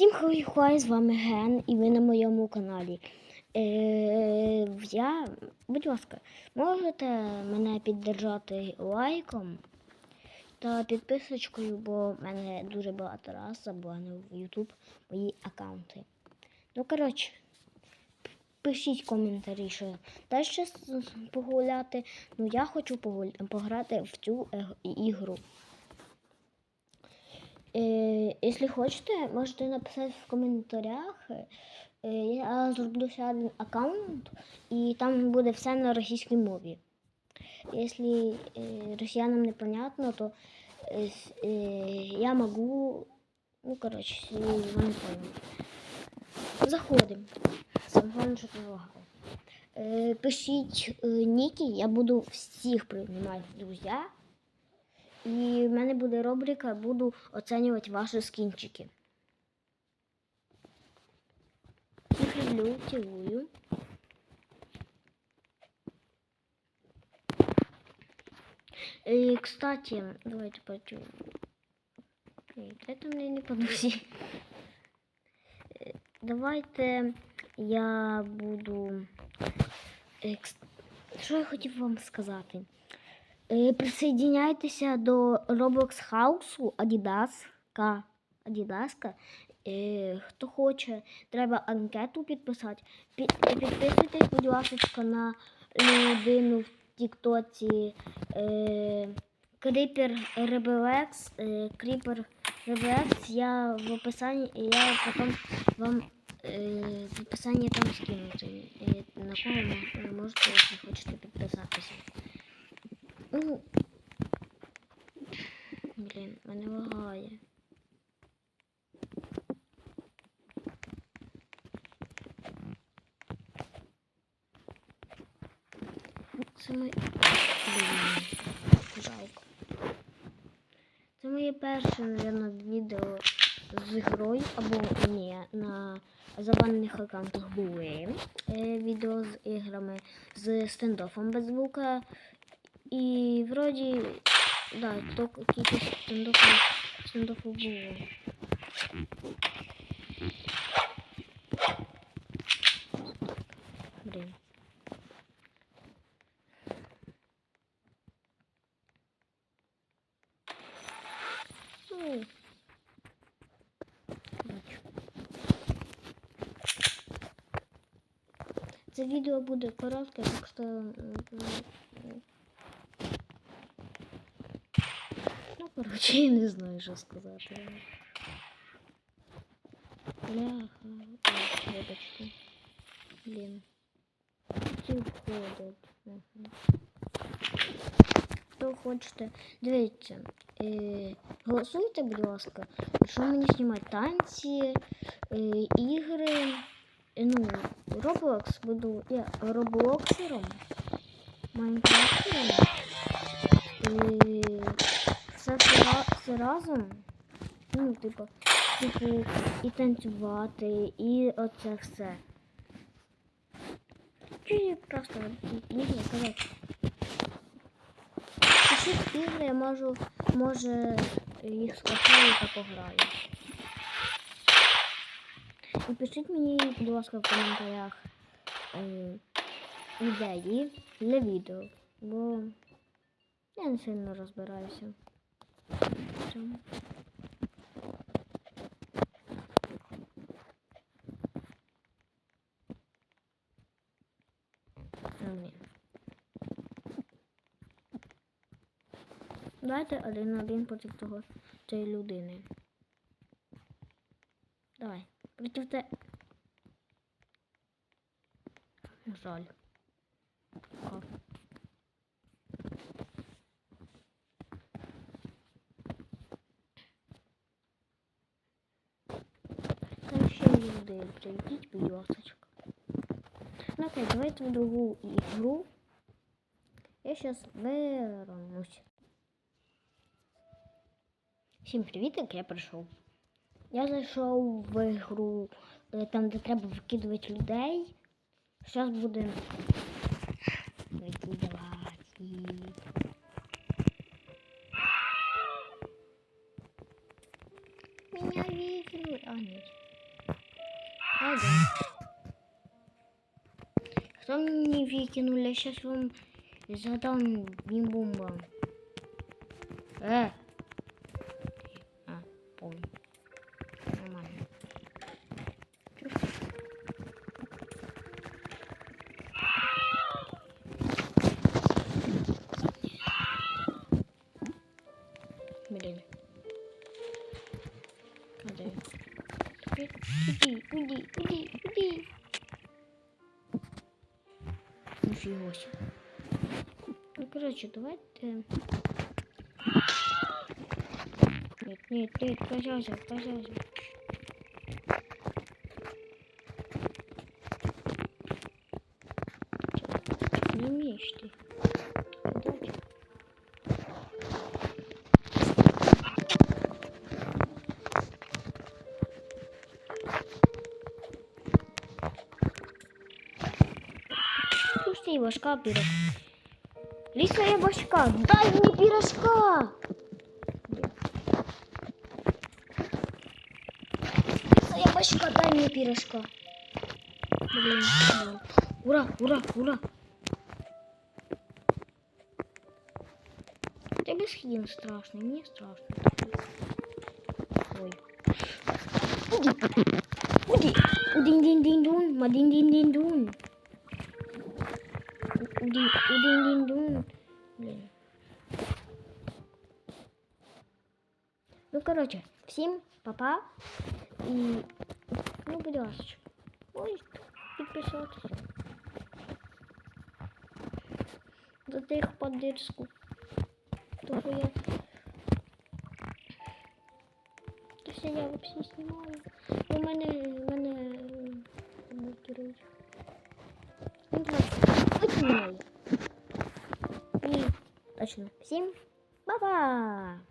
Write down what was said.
Всім хай з вами Ген і ви на моєму каналі. Е, я, будь ласка, можете мене піддержати лайком та підписочкою, бо в мене дуже багато раз забланив в YouTube мої аккаунти. Ну, коротше, пишіть коментарі, що далі погуляти. Ну, я хочу погуля- пограти в цю ег- ігру. Е, Якщо хочете, можете написати в коментарях. Е, Я зроблю ще один аккаунт, і там буде все на російській мові. Якщо е, росіянам непонятно, то е, я можу. Ну, коротше, вони поймуть. Заходимо. Саме головне, щоб не Пишіть ніки, я буду всіх приймати друзі. І в мене буде рубрика, буду оцінювати ваші скінчики. Всіх люблю, цілую. И, кстати, давайте пойдем. Это мне не по душі. Давайте я буду. Е, Що я хотів вам сказати? Е, Присоединяйтеся до Roblox House Adidas. Е, Хто хоче, треба анкету підписати. Пі- Підписуйтесь, будь ласка, на людину в Тіктоці. Кріпер Ребелекс. Кріпер Ребелекс. Я в описанні, я потім вам в описанні там скину. На кого ви можете, якщо хочете підписатися. Блін, мене лагає. Це моє... Жалко. Це моє перше, мабуть, відео з грою, або ні, на забанених аккаунтах були е, відео з іграми, з стендофом без звука. І вроді, да, то кількість стендофів, стендофів було. Блін. Ну, бачу. Це відео буде коротке, так що. коротше, я не знаю, що сказати. Бляха. Блін. Ці входять. Мгм. Хто хочете. Е, голосуйте, будь ласка, що мені знімати танці, е, ігри. Е, Ну, Roblox буду я роблоксером, Майнкрафтером. І все, це, ра- все разом. Ну, типу, типу, і танцювати, і оце все. Чи просто ігри, коротше. Пишіть ігри, я можу, може їх скачаю та пограю. І пишіть мені, будь ласка, в коментарях е, ідеї для відео, бо я не сильно розбираюся. Цьому. Давайте один на один проти того цієї людини. Давай. Проти те. Жаль. О. Там ще люди прийдіть, будь. Ну окей, давайте в другу ігру. Я сейчас вернусь. Всім привіт, як я прийшов. Я зайшов в ігру е, там, де треба викидувати людей. Зараз буде викидувати. Меня викинули. А, нет. Айда. Что мне викинув? Я сейчас вам задам не бомба. Э. Уйди, уйди, уйди, уйди. Нифига себе. Ну, короче, давайте... Нет, нет, нет, пожалуйста, пожалуйста. Пусти башка пирог. Лисая башка, дай мне пирожка! Лисая башка, дай мне пирожка. Блин. Ура, ура, ура. Тебе схин страшный, мне страшно. Ой. Уди, уди, удин дин дин дун, мадин дин дин дун. Удин, удин дин дун. Блин. Ну, короче, всім папа. І, ну, будь ласка, ось підписатися. За техподдержку. То, що я... То, що я взагалі знімаю. У мене, у мене е, блокирують. Ну, будь І, точно, Всем па-па!